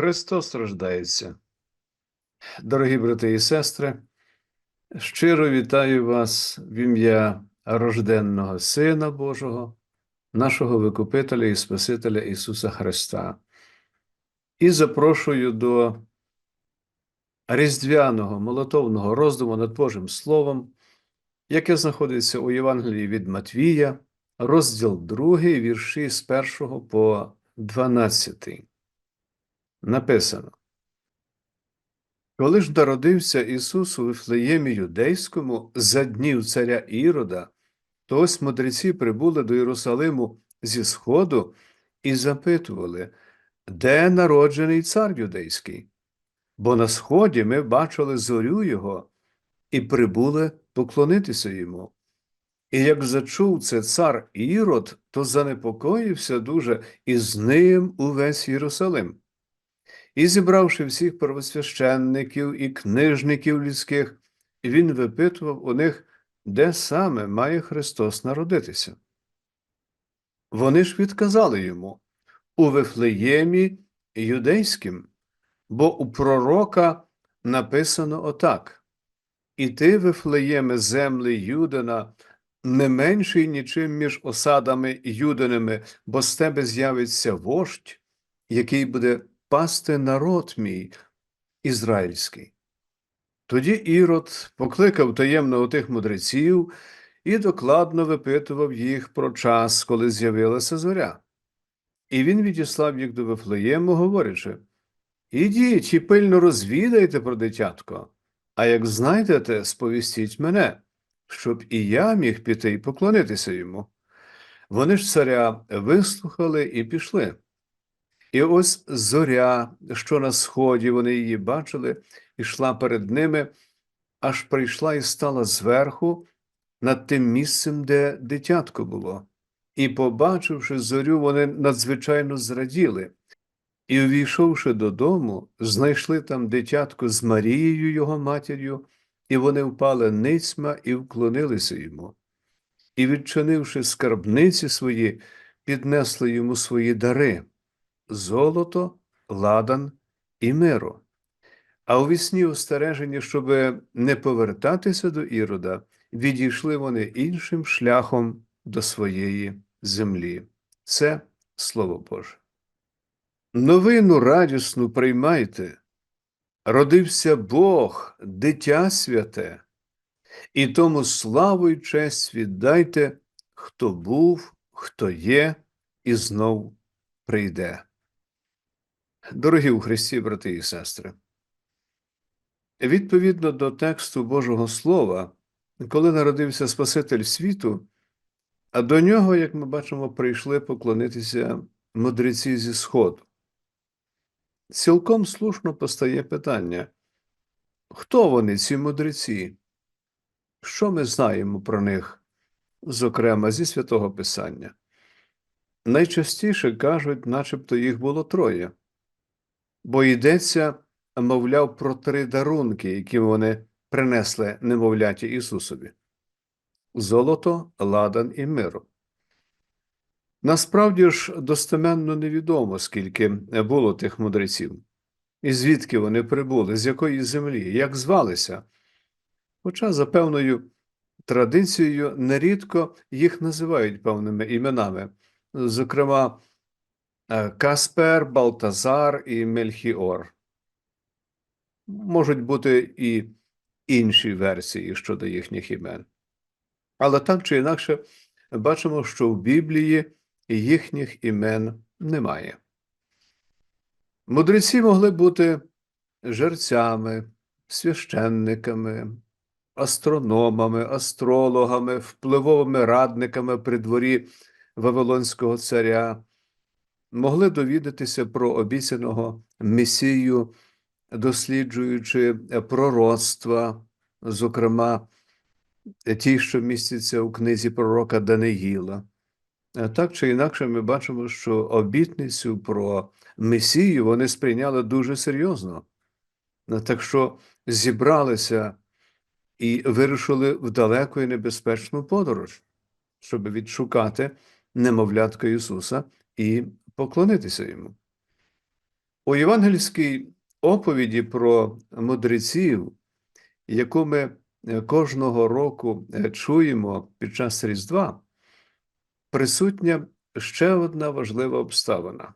Христос рождається. Дорогі брати і сестри, щиро вітаю вас в ім'я рожденного Сина Божого, нашого Викупителя і Спасителя Ісуса Христа. І запрошую до різдвяного молотовного роздуму над Божим Словом, яке знаходиться у Євангелії від Матвія, розділ 2, вірші з 1 по 12 написано. Коли ж народився Ісус у Вифлеємі Юдейському за днів царя Ірода, то ось мудреці прибули до Єрусалиму зі сходу і запитували, де народжений цар юдейський? Бо на сході ми бачили зорю його і прибули поклонитися йому. І як зачув це цар Ірод, то занепокоївся дуже, і з ним увесь Єрусалим. І, зібравши всіх первосвященників і книжників людських, він випитував у них, де саме має Христос народитися. Вони ж відказали йому у Вифлеємі юдейським, бо у пророка написано отак: І ти, Вифлеєме, земли Юдина, не менший нічим між осадами юдиними, бо з тебе з'явиться вождь, який буде пасти народ мій ізраїльський. Тоді Ірод покликав таємно отих мудреців і докладно випитував їх про час, коли з'явилася зоря. І він відіслав їх до Вифлеєму, говорячи Ідіть і пильно розвідайте про дитятко, а як знайдете, сповістіть мене, щоб і я міг піти і поклонитися йому. Вони ж царя вислухали і пішли. І ось зоря, що на сході вони її бачили, ішла перед ними, аж прийшла і стала зверху над тим місцем, де дитятко було. І, побачивши зорю, вони надзвичайно зраділи. І, увійшовши додому, знайшли там дитятко з Марією, його матір'ю, і вони впали ницьма і вклонилися йому. І, відчинивши скарбниці свої, піднесли йому свої дари золото, ладан і миру. А у вісні остережені, щоб не повертатися до Ірода, відійшли вони іншим шляхом до своєї землі. Це Слово Боже. Новину радісну приймайте. Родився Бог, дитя святе, і тому славу й честь віддайте, хто був, хто є, і знов прийде. Дорогі у Христі, брати і сестри, відповідно до тексту Божого Слова, коли народився Спаситель світу, а до нього, як ми бачимо, прийшли поклонитися мудреці зі Сходу. Цілком слушно постає питання, хто вони, ці мудреці? Що ми знаємо про них, зокрема зі святого Писання? Найчастіше кажуть, начебто їх було троє бо йдеться, мовляв, про три дарунки, які вони принесли немовляті Ісусові золото, ладан і миру. Насправді ж достеменно невідомо, скільки було тих мудреців, і звідки вони прибули, з якої землі, як звалися. Хоча, за певною традицією, нерідко їх називають певними іменами, зокрема, Каспер, Балтазар і Мельхіор. Можуть бути і інші версії щодо їхніх імен. Але так чи інакше бачимо, що в Біблії їхніх імен немає. Мудреці могли бути жерцями, священниками, астрономами, астрологами, впливовими радниками при дворі Вавилонського царя могли довідатися про обіцяного Месію, досліджуючи пророцтва, зокрема ті, що містяться у книзі пророка Даниїла. Так чи інакше, ми бачимо, що обітницю про Месію вони сприйняли дуже серйозно. Так що зібралися і вирушили в далеку і небезпечну подорож, щоб відшукати немовлятка Ісуса і поклонитися йому. У євангельській оповіді про мудреців, яку ми е, кожного року е, чуємо під час Різдва, присутня ще одна важлива обставина.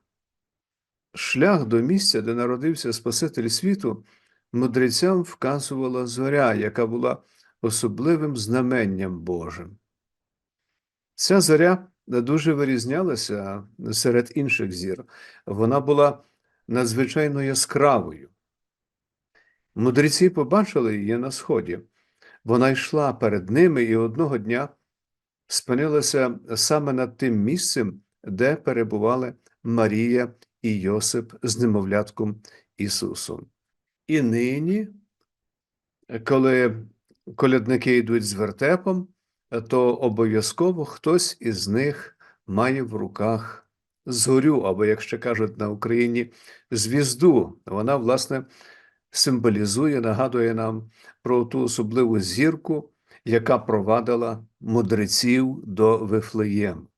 Шлях до місця, де народився Спаситель світу, мудрецям вказувала зоря, яка була особливим знаменням Божим. Ця зоря дуже вирізнялася серед інших зір. Вона була надзвичайно яскравою. Мудреці побачили її на сході. Вона йшла перед ними і одного дня спинилася саме над тим місцем, де перебували Марія і Йосип з немовлятком Ісусом. І нині, коли колядники йдуть з вертепом, то обов'язково хтось із них має в руках зорю, або, як ще кажуть на Україні, звізду. Вона, власне, символізує, нагадує нам про ту особливу зірку, яка провадила мудреців до Вифлеєм.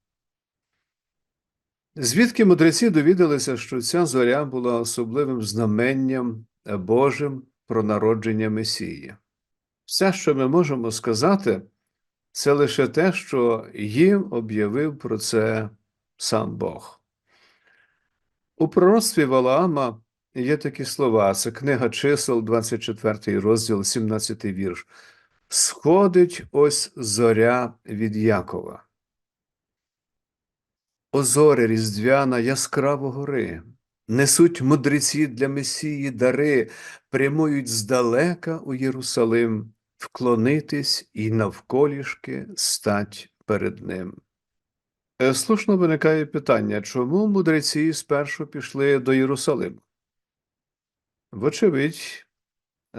Звідки мудреці довідалися, що ця зоря була особливим знаменням Божим про народження Месії? Все, що ми можемо сказати, це лише те, що їм об'явив про це сам Бог. У пророцтві Валаама є такі слова: це книга чисел, 24 розділ, 17 вірш. Сходить ось зоря від Якова. Озори різдвяна яскраво гори, несуть мудреці для Месії дари, прямують здалека у Єрусалим, вклонитись і навколішки стать перед ним. Е, Слушно виникає питання, чому мудреці спершу пішли до Єрусалиму? Вочевидь,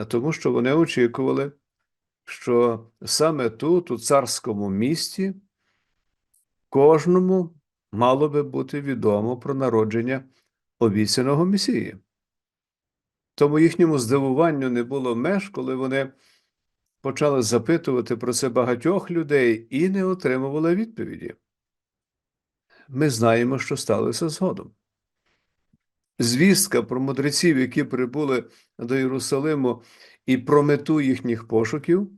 тому що вони очікували, що саме тут, у царському місті, кожному мало би бути відомо про народження обіцяного Месії. Тому їхньому здивуванню не було меж, коли вони почали запитувати про це багатьох людей і не отримували відповіді. Ми знаємо, що сталося згодом. Звістка про мудреців, які прибули до Єрусалиму, і про мету їхніх пошуків,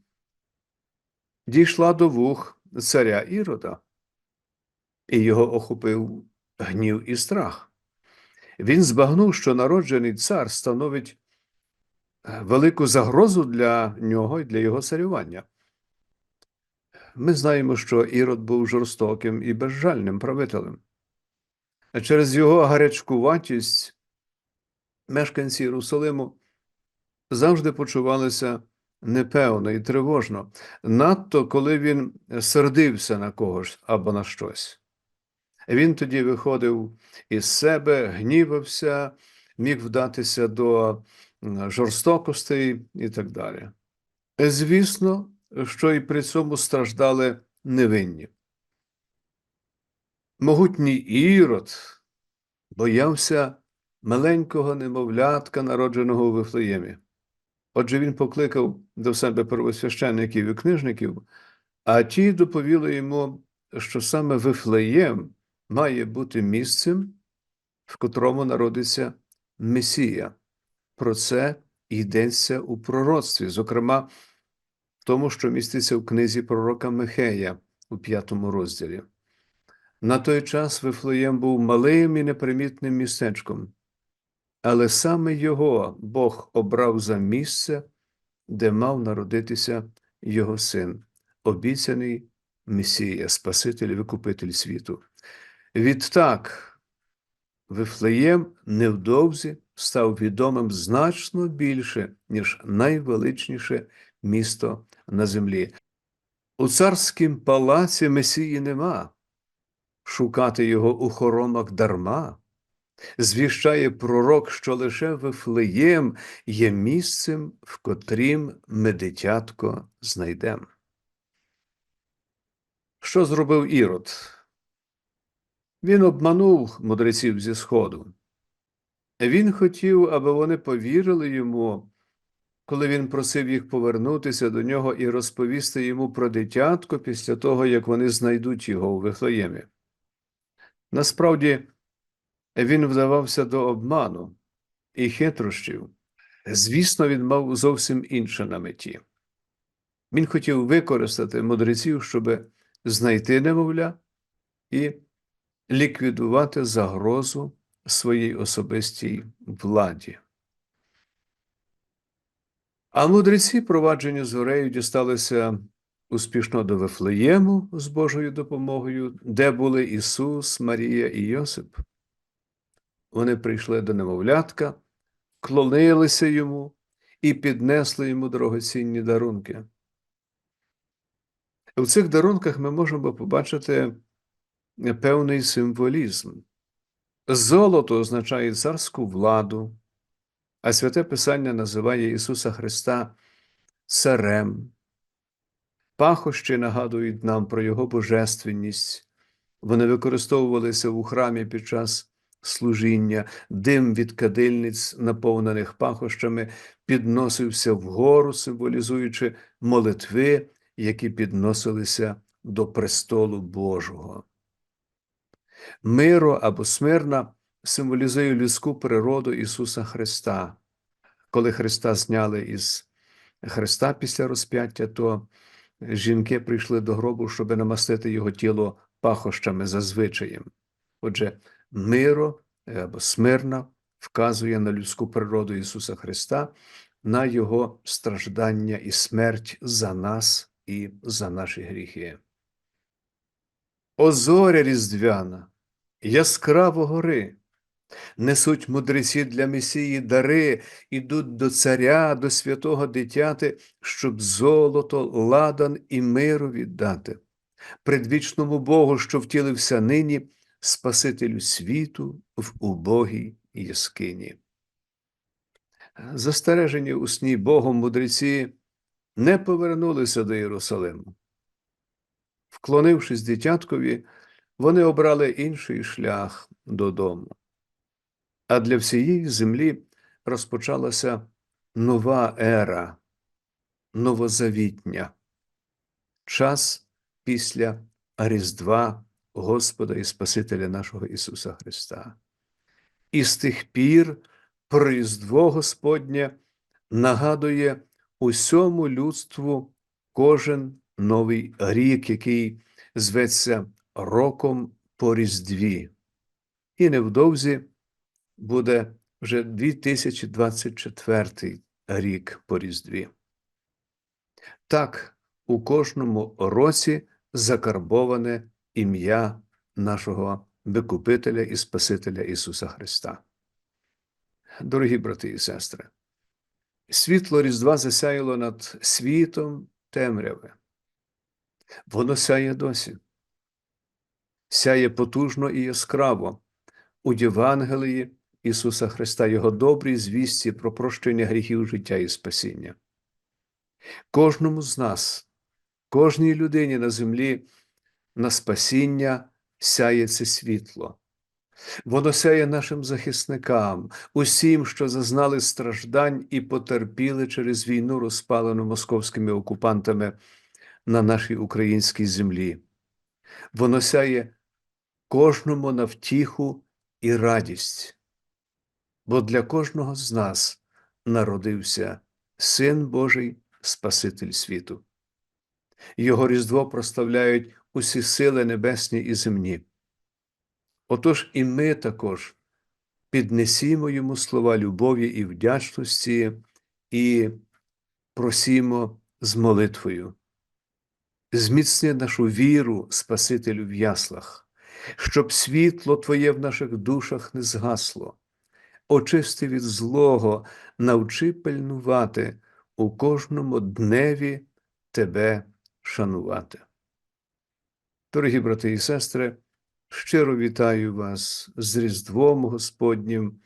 дійшла до вух царя Ірода, і його охопив гнів і страх. Він збагнув, що народжений цар становить велику загрозу для нього і для його царювання. Ми знаємо, що Ірод був жорстоким і безжальним правителем. Через його гарячкуватість мешканці Єрусалиму завжди почувалися непевно і тривожно, надто коли він сердився на когось або на щось. Він тоді виходив із себе, гнівався, міг вдатися до жорстокостей і так далі. Звісно, що і при цьому страждали невинні. Могутній ірод боявся маленького немовлятка, народженого у Вифлеємі. Отже, він покликав до себе первосвященників і книжників, а ті доповіли йому, що саме Вифлеєм має бути місцем, в котрому народиться Месія. Про це йдеться у пророцтві, зокрема, в тому, що міститься в книзі пророка Михея у п'ятому розділі. На той час Вифлеєм був малим і непримітним містечком, але саме його Бог обрав за місце, де мав народитися його син, обіцяний Месія, Спаситель Викупитель світу. Відтак, Вифлеєм невдовзі став відомим значно більше, ніж найвеличніше місто на землі. У царськім палаці Месії нема, шукати його у хоромах дарма. Звіщає пророк, що лише Вифлеєм є місцем, в котрім ми дитятко знайдем. Що зробив Ірод? Він обманув мудреців зі Сходу. Він хотів, аби вони повірили йому, коли він просив їх повернутися до нього і розповісти йому про дитятко після того, як вони знайдуть його у Вифлеємі. Насправді, він вдавався до обману, і хитрощів, звісно, він мав зовсім інше на меті. Він хотів використати мудреців, щоб знайти немовля і ліквідувати загрозу своїй особистій владі. А мудреці, проваджені зорею, дісталися успішно до Вифлеєму з Божою допомогою, де були Ісус, Марія і Йосип. Вони прийшли до немовлятка, клонилися йому і піднесли йому дорогоцінні дарунки. У цих дарунках ми можемо побачити певний символізм. Золото означає царську владу, а святе Писання називає Ісуса Христа царем. Пахощі нагадують нам про Його божественність. Вони використовувалися у храмі під час служіння, дим від кадильниць, наповнених пахощами, підносився вгору, символізуючи молитви, які підносилися до престолу Божого. Миро або смирна символізує людську природу Ісуса Христа. Коли Христа зняли із Христа після розп'яття, то жінки прийшли до гробу, щоб намастити його тіло пахощами за звичаєм. Отже, миро або смирна вказує на людську природу Ісуса Христа, на Його страждання і смерть за нас і за наші гріхи. Озоря різдвяна, яскраво гори, несуть мудреці для Месії дари, ідуть до царя, до святого дитяти, щоб золото, ладан і миру віддати, предвічному Богу, що втілився нині, Спасителю світу в убогій яскині. Застережені у сні Богом мудреці не повернулися до Єрусалиму. Вклонившись дитяткові, вони обрали інший шлях додому. А для всієї землі розпочалася нова ера, новозавітня, час після Різдва Господа і Спасителя нашого Ісуса Христа. І з тих пір Різдво Господнє нагадує усьому людству кожен новий рік, який зветься роком по Різдві. І невдовзі буде вже 2024 рік по Різдві. Так, у кожному році закарбоване ім'я нашого Викупителя і Спасителя Ісуса Христа. Дорогі брати і сестри, світло Різдва засяяло над світом темряви. Воно сяє досі, сяє потужно і яскраво у Євангелії Ісуса Христа, Його добрій звісті про прощення гріхів життя і спасіння. Кожному з нас, кожній людині на землі на спасіння сяє це світло. Воно сяє нашим захисникам, усім, що зазнали страждань і потерпіли через війну, розпалену московськими окупантами на нашій українській землі. Воно сяє кожному на втіху і радість, бо для кожного з нас народився Син Божий, Спаситель світу. Його Різдво проставляють усі сили небесні і земні. Отож і ми також піднесімо йому слова любові і вдячності і просімо з молитвою. Зміцни нашу віру, Спасителю в яслах, щоб світло Твоє в наших душах не згасло, очисти від злого, навчи пильнувати у кожному дневі Тебе шанувати. Дорогі брати і сестри, щиро вітаю вас з Різдвом Господнім.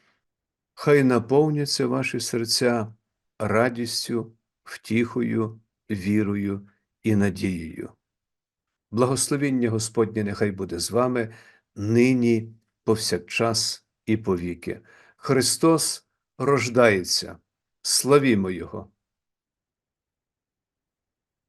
Хай наповняться ваші серця радістю, втіхою, вірою і надією. Благословіння Господнє нехай буде з вами нині, повсякчас і повіки. Христос рождається, славімо Його!